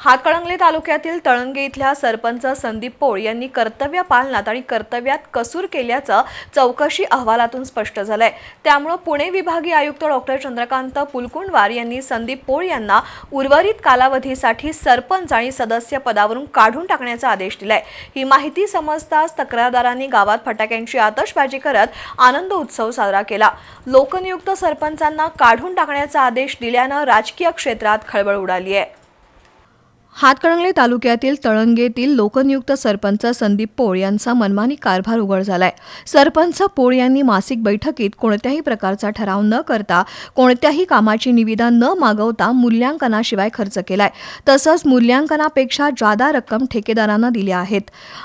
हातकणंगले तालुक्यातील तळंगे इथल्या सरपंच संदीप पोळ यांनी कर्तव्य पालनात आणि कर्तव्यात कसूर केल्याचं चौकशी अहवालातून स्पष्ट झालंय. त्यामुळं पुणे विभागीय आयुक्त डॉक्टर चंद्रकांत पुलकुंडवार यांनी संदीप पोळ यांना उर्वरित कालावधीसाठी सरपंच आणि सदस्य पदावरून काढून टाकण्याचा आदेश दिलाय. ही माहिती समजताच तक्रारदारांनी गावात फटाक्यांची आतषबाजी करत आनंद उत्सव साजरा केला. लोकनियुक्त सरपंचांना काढून टाकण्याचा आदेश दिल्यानं राजकीय क्षेत्रात खळबळ उडाली आहे हातकणंगले तालुक्यातील तळंगेतील लोकनियुक्त सरपंच संदीप पोळ यांचा मनमानी कारभार उघड झालाय. सरपंच पोळ यांनी मासिक बैठकीत कोणत्याही प्रकारचा ठराव न करता कोणत्याही कामाची निविदा न मागवता मूल्यांकनाशिवाय खर्च केलाय. तसंच मूल्यांकनापेक्षा जादा रक्कम ठेकेदारांना दिल्या आहेत.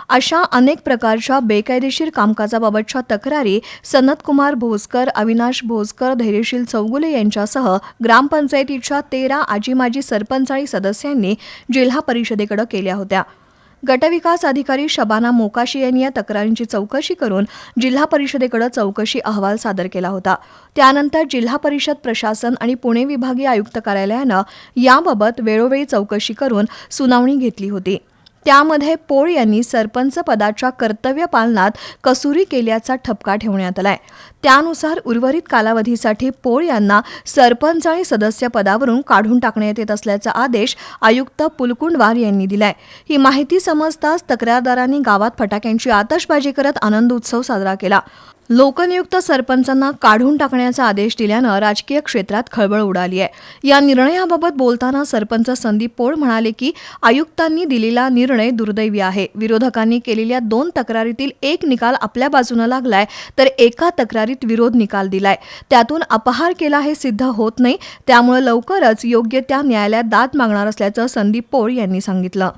अशा अनेक प्रकारच्या बेकायदेशीर कामकाजाबाबतच्या तक्रारी सनतकुमार भोसकर अविनाश भोसकर धैर्यशील चौगुले यांच्यासह ग्रामपंचायतीच्या तेरा आजी माजी सरपंच आणि सदस्यांनी जिल्हा परिषदेकडे केल्या होत्या. गटविकास अधिकारी शबाना मोकाशी यांनी या तक्रारींची चौकशी करून जिल्हा परिषदेकडे चौकशी अहवाल सादर केला होता. त्यानंतर जिल्हा परिषद प्रशासन आणि पुणे विभागीय आयुक्त कार्यालयानं याबाबत वेळोवेळी चौकशी करून सुनावणी घेतली होती. त्यामध्ये पोळ यांनी सरपंच पदाच्या कर्तव्य पालनात कसुरी केल्याचा ठपका ठेवण्यात आलाय. त्यानुसार उर्वरित कालावधीसाठी पोळ यांना सरपंच आणि सदस्य पदावरून काढून टाकण्यात येत असल्याचा आदेश आयुक्त पुलकुंडवार यांनी दिलाय. ही माहिती समजताच तक्रारदारांनी गावात फटाक्यांची आतषबाजी करत आनंद उत्सव साजरा केला. लोकनियुक्त सरपंचांना काढून टाकण्याचा आदेश दिल्यानं राजकीय क्षेत्रात खळबळ उडाली आहे. या निर्णयाबाबत बोलताना सरपंच संदीप पोळ म्हणाले की आयुक्तांनी दिलेला निर्णय दुर्दैवी आहे. विरोधकांनी केलेल्या दोन तक्रारीतील एक निकाल आपल्या बाजूनं लागलाय तर एका तक्रारीत विरोध निकाल दिलाय. त्यातून अपहार केला हे सिद्ध होत नाही त्यामुळे लवकरच योग्य त्या न्यायालयात दाद मागणार असल्याचं संदीप पोळ यांनी सांगितलं.